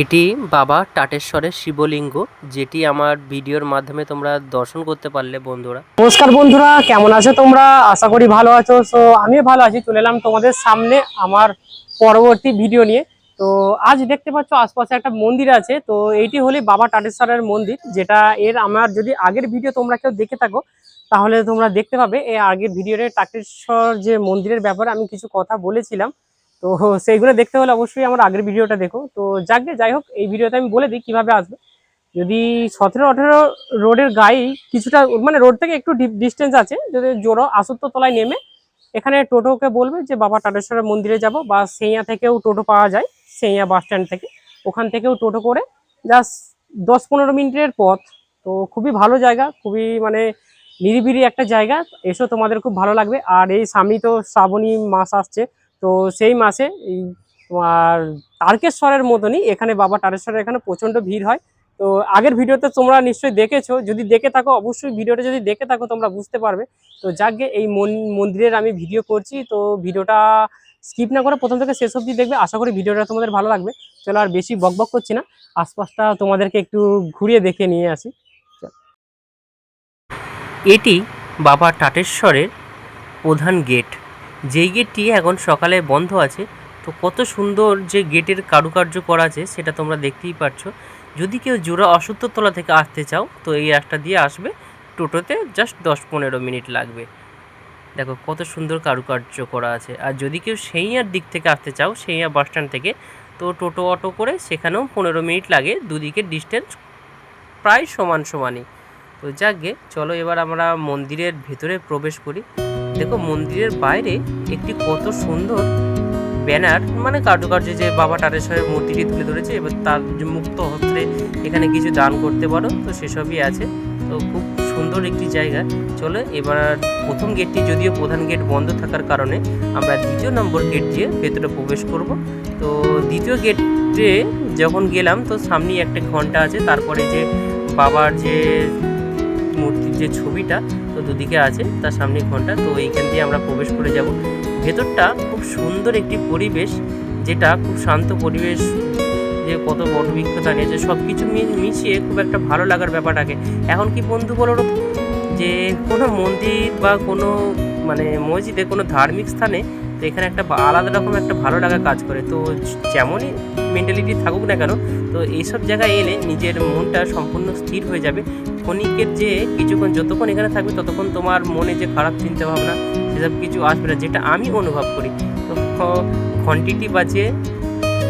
এটি বাবা টাটেশ্বরের শিবলিঙ্গ, যেটি আমার ভিডিওর মাধ্যমে তোমরা দর্শন করতে পারলে বন্ধুরা। নমস্কার বন্ধুরা, কেমন আছো তোমরা? আশা করি ভালো আছো। তো আমিও ভালো আছি। চলে এলাম তোমাদের সামনে আমার পরবর্তী ভিডিও নিয়ে। তো, আজ দেখতে পাচ্ছ আশপাশে একটা মন্দির আছে। তো এইটি হলে বাবা টাটেশ্বরের মন্দির, যেটা এর আমার যদি আগের ভিডিও তোমরা কেউ দেখে থাকো, তাহলে তোমরা দেখতে পাবে। এই আগের ভিডিওতে টাটেশ্বর যে মন্দিরের ব্যাপারে আমি কিছু কথা বলেছিলাম। তো সেইগুলো দেখতে হলে অবশ্যই আমার আগের ভিডিওটা দেখো। তো যাকে যাই হোক, এই ভিডিওতে আমি বলে দিই কীভাবে আসবে। যদি সতেরো আঠেরো রোডের গায়েই কিছুটা মানে রোড থেকে একটু ডিস্টেন্স আছে, যদি জোড়ো আসত্য তলায় নেমে, এখানে টোটোকে বলবে যে, বাবা, টাটেশ্বরের মন্দিরে যাব। বা সেইয়া থেকেও টোটো পাওয়া যায়, সেইয়া বাস স্ট্যান্ড থেকে। ওখান থেকেও টোটো করে জাস্ট দশ পনেরো মিনিটের পথ। তো খুবই ভালো জায়গা, খুবই মানে নিরিবিলি একটা জায়গা। এসো, তোমাদের খুব ভালো লাগবে। আর এই সামনেই তো শ্রাবণী মাস আসছে। তো সেই মাসে এই তোমার তারকেশ্বরের মতনই এখানে বাবা তারকেশ্বরের এখানে প্রচণ্ড ভিড় হয়। তো আগের ভিডিওতে তোমরা নিশ্চয়ই দেখেছ। যদি দেখে থাকো, অবশ্যই ভিডিওটা যদি দেখে থাকো, তোমরা বুঝতে পারবে। তো যাকে এই মন- মন্দিরের আমি ভিডিও করছি, তো ভিডিওটা স্কিপ না করে প্রথম থেকে শেষ অবধি দেখবে। আশা করি ভিডিওটা তোমাদের ভালো লাগবে। চলো আর বেশি বকবক করছি না। আশপাশটা তোমাদেরকে একটু ঘুরিয়ে দেখে নিয়ে আসি। এটি বাবা টাটেশ্বরের প্রধান গেট। যেই গেটটি এখন সকালে বন্ধ আছে, তো কত সুন্দর যে গেটের কারুকার্য করা আছে, সেটা তোমরা দেখতেই পাচ্ছ যদি কেউ জোড়া অসত্যতলা থেকে আসতে চাও, তো এই রাস্তা দিয়ে আসবে। টোটোতে জাস্ট দশ পনেরো মিনিট লাগবে। দেখো কত সুন্দর কারুকার্য করা আছে। আর যদি কেউ সেইয়ার দিক থেকে আসতে চাও, সেইয়া বাস স্ট্যান্ড থেকে, তো টোটো অটো করে সেখানেও পনেরো মিনিট লাগে। দুদিকের ডিস্টেন্স প্রায় সমান সমানই। তো যাকে চলো এবার আমরা মন্দিরের ভেতরে প্রবেশ করি। দেখো মন্দিরের বাইরে একটি কত সুন্দর ব্যানার মানে কার্যকার্য যে বাবা টারেশ্বরের মূর্তিটি তুলে ধরেছে, এবার তার মুক্ত হস্তে এখানে কিছু দান করতে পারো, তো সেসবই আছে। তো খুব সুন্দর একটি জায়গা। চলো এবার প্রথম গেটটি যদিও প্রধান গেট বন্ধ থাকার কারণে আমরা দ্বিতীয় নম্বর গেট দিয়ে ভেতরে প্রবেশ করব। তো দ্বিতীয় গেটে যখন গেলাম, তো সামনেই একটা ঘণ্টা আছে, তারপরে যে বাবার যে মূর্তির যে ছবিটা তো দুদিকে আছে, তার সামনে ঘণ্টা। তো এইখান দিয়ে আমরা প্রবেশ করে যাব। ভেতরটা খুব সুন্দর একটি পরিবেশ, যেটা খুব শান্ত পরিবেশ, যে কত বড় বৃক্ষ যে সব কিছু মিশিয়ে খুব একটা ভালো লাগার ব্যাপারটাকে। এখন কি বন্ধু বলো যে কোনো মন্দির বা কোনো মানে মসজিদে কোনো ধার্মিক স্থানে তো এখানে একটা আলাদা রকম একটা ভালো লাগা কাজ করে। তো যেমনই মেন্টালিটি থাকুক না কেন, তো এইসব জায়গায় এলে নিজের মনটা সম্পূর্ণ স্থির হয়ে যাবে। ক্ষণিকের যে কিছুক্ষণ যতক্ষণ এখানে থাকবে, ততক্ষণ তোমার মনে যে খারাপ চিন্তা ভাবনা সেসব কিছু আসবে না, যেটা আমি অনুভব করি। তো ঘন্টিটি বাজিয়ে,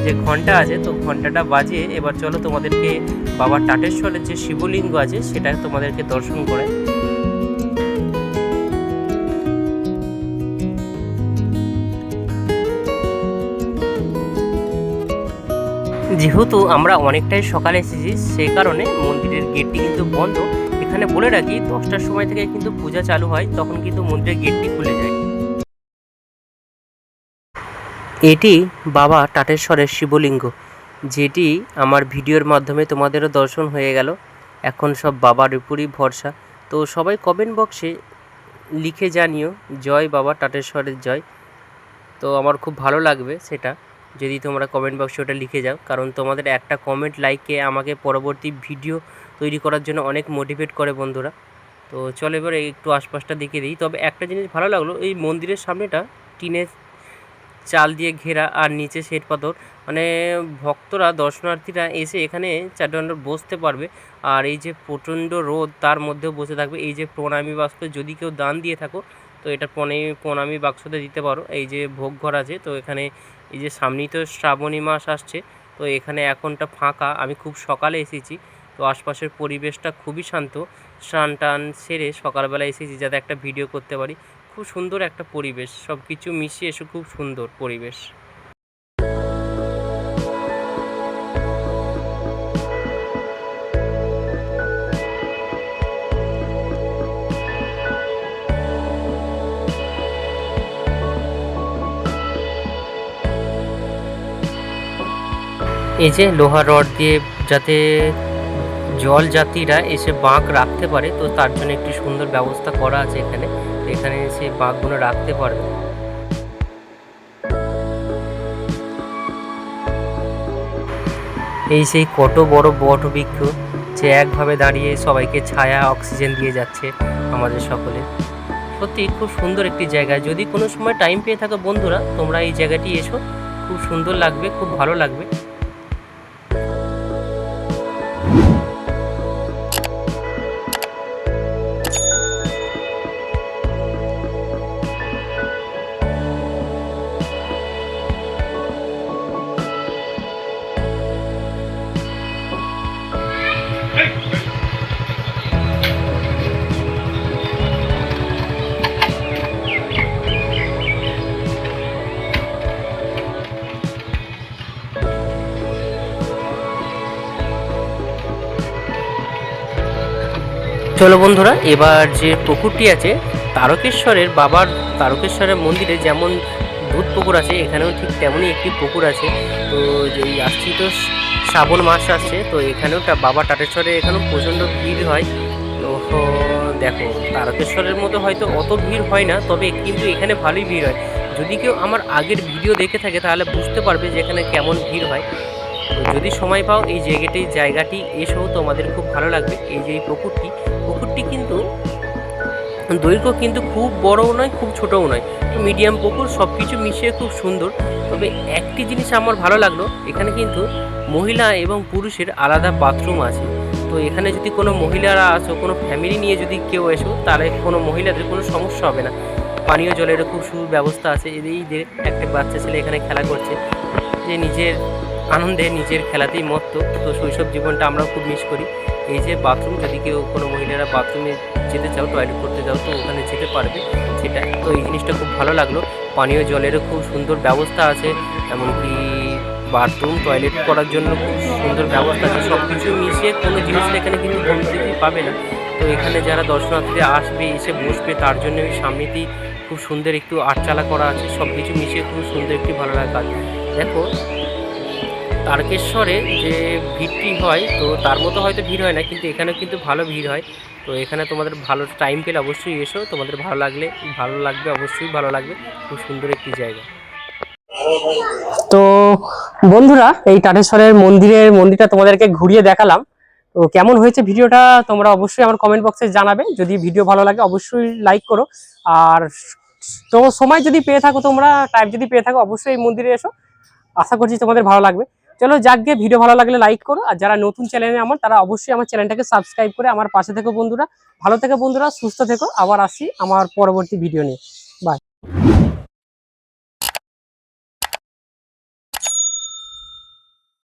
যে ঘণ্টা আছে, তো ঘন্টাটা বাজে এবার চলো তোমাদেরকে বাবা টাটেশ্বরের যে শিবলিঙ্গ আছে, সেটা তোমাদেরকে দর্শন করে যেহেতু আমরা অনেকটাই সকালে এসেছি সেই কারণে মন্দিরের গেটটি কিন্তু বন্ধ। এখানে বলে রাখি, দশটার সময় থেকে কিন্তু পূজা চালু হয়, তখন কিন্তু মন্দিরের গেটটি খুলে যায়। এটি বাবা টাটেশ্বরের শিবলিঙ্গ, যেটি আমার ভিডিওর মাধ্যমে তোমাদেরও দর্শন হয়ে গেল। এখন সব বাবার উপরই ভরসা। তো সবাই কমেন্ট বক্সে লিখে জানিও, জয় বাবা টাটেশ্বরের জয়। তো আমার খুব ভালো লাগবে সেটা। যদি তোমরা কমেন্ট বক্সে ওটা লিখে যাও, কারণ তোমাদের একটা কমেন্ট লাইকে আমাকে পরবর্তী ভিডিও তৈরি করার জন্য অনেক মোটিভেট করে বন্ধুরা। তো চলো এবার একটু আশপাশটা দেখে দিই। তবে একটা জিনিস ভালো লাগল, এই মন্দিরের সামনেটা টিনের চাল দিয়ে ঘেরা আর নিচে শ্বেত পাথর মানে ভক্তরা, দর্শনার্থীরা এসে এখানে চারটে বসতে পারবে। আর এই যে প্রচণ্ড রোদ, তার মধ্যেও বসে থাকবে। এই যে প্রণামী বাক্স, যদি কেউ দান দিয়ে থাকো, তো এটা প্রণামী প্রণামী বাক্সতে দিতে পারো। এই যে ভোগ ঘর আছে, তো এখানে এই যে সামনেই তো শ্রাবণী মাস আসছে, তো এখানে এখনটা ফাঁকা। আমি খুব সকালে এসেছি, তো আশপাশের পরিবেশটা খুবই শান্ত। স্নান টান সেরে সকালবেলা এসেছি, যাতে একটা ভিডিও করতে পারি। খুব সুন্দর একটা পরিবেশ সব কিছু মিশিয়ে এসে খুব সুন্দর পরিবেশ। এই যে লোহার রড দিয়ে যাতে জল যাত্রীরা এসে বাঁক রাখতে পারে, তো তার জন্য একটি সুন্দর ব্যবস্থা করা আছে এখানে। এখানে এসে বাঁকগুলো রাখতে পারবে। এই সেই কত বড় বট বৃক্ষ যে একভাবে দাঁড়িয়ে সবাইকে ছায়া, অক্সিজেন দিয়ে যাচ্ছে আমাদের সকলে। সত্যি খুব সুন্দর একটি জায়গা। যদি কোনো সময় টাইম পেয়ে থাকো বন্ধুরা, তোমরা এই জায়গাটি এসো। খুব সুন্দর লাগবে, খুব ভালো লাগবে। চলো বন্ধুরা, এবার যে পুকুরটি আছে, তারকেশ্বরের বাবার তারকেশ্বরের মন্দিরে যেমন দুধ পুকুর আছে, এখানেও ঠিক তেমনই একটি পুকুর আছে। তো যেই আসছি তো শ্রাবণ মাস আসছে, তো এখানেও বাবা টাটেশ্বরে এখানেও প্রচণ্ড ভিড় হয়। তো দেখো, তারকেশ্বরের মতো হয়তো অত ভিড় হয় না, তবে কিন্তু এখানে ভালোই ভিড় হয়। যদি কেউ আমার আগের ভিডিও দেখে থাকে, তাহলে বুঝতে পারবে যে এখানে কেমন ভিড় হয়। যদি সময় পাও, এই জায়গাটি জায়গাটি এসেও তোমাদের খুব ভালো লাগবে। এই যে এই পুকুরটি পুকুরটি কিন্তু দৈর্ঘ্য কিন্তু খুব বড়ও নয়, খুব ছোটও নয়। মিডিয়াম পুকুর সব কিছু মিশিয়ে খুব সুন্দর। তবে একটি জিনিস আমার ভালো লাগল, এখানে কিন্তু মহিলা এবং পুরুষের আলাদা বাথরুম আছে। তো এখানে যদি কোনো মহিলারা আসো কোনো ফ্যামিলি নিয়ে যদি কেউ এসো, তাহলে কোনো মহিলাদের কোনো সমস্যা হবে না। পানীয় জলের খুব সুব্যবস্থা আছে। এই যে একটা বাচ্চা ছেলে এখানে খেলা করছে, যে নিজের আনন্দে নিজের খেলাতেই মত্ত। তো শৈশব জীবনটা আমরাও খুব মিস করি। এই যে বাথরুম যদি কেউ কোনো মহিলারা বাথরুমে যেতে চাও টয়লেট করতে চাও তো ওখানে যেতে পারবে সেটা তো এই জিনিসটা খুব ভালো লাগল। পানীয় জলেরও খুব সুন্দর ব্যবস্থা আছে, এমনকি বাথরুম টয়লেট করার জন্য খুব সুন্দর ব্যবস্থা আছে। সব কিছু মিশিয়ে কোনো জিনিসটা এখানে কিন্তু কমতি পাবে না। তো এখানে যারা দর্শনার্থীরা আসবে, এসে বসবে, তার জন্য ওই সামনেতেই খুব সুন্দর একটু আটচালা করা আছে। সব কিছু মিশিয়ে খুব সুন্দর একটি ভালো লাগা। দেখো তারকেশ্বরে যে ভিড়টি হয়, তো তার মতো হয়তো ভিড় হয় না, কিন্তু এখানে কিন্তু ভালো ভিড় হয়। তো এখানে তোমাদের ভালো টাইম পেলে অবশ্যই এসো, তোমাদের ভালো লাগলে, ভালো লাগবে অবশ্যই, ভালো লাগবে, খুব সুন্দর একটি জায়গা। তো বন্ধুরা, এই টাটেশ্বরের মন্দিরের মন্দিরটা তোমাদেরকে ঘুরিয়ে দেখালাম। তো কেমন হয়েছে ভিডিওটা তোমরা অবশ্যই আমার কমেন্ট বক্সে জানাবে। যদি ভিডিও ভালো লাগে, অবশ্যই লাইক করো। আর তো সময় যদি পেয়ে থাকো তোমরা টাইম যদি পেয়ে থাকো, অবশ্যই এই মন্দিরে এসো। আশা করছি তোমাদের ভালো লাগবে। চলো যাক গিয়ে ভিডিও ভালো লাগলে লাইক করো। আর যারা নতুন চ্যানেলে আমার, তারা অবশ্যই আমার চ্যানেলটাকে সাবস্ক্রাইব করে আমার পাশে থেকো বন্ধুরা। ভালো থেকো বন্ধুরা, সুস্থ থেকো। আবার আসি আমার পরবর্তী ভিডিও নিয়ে। বাই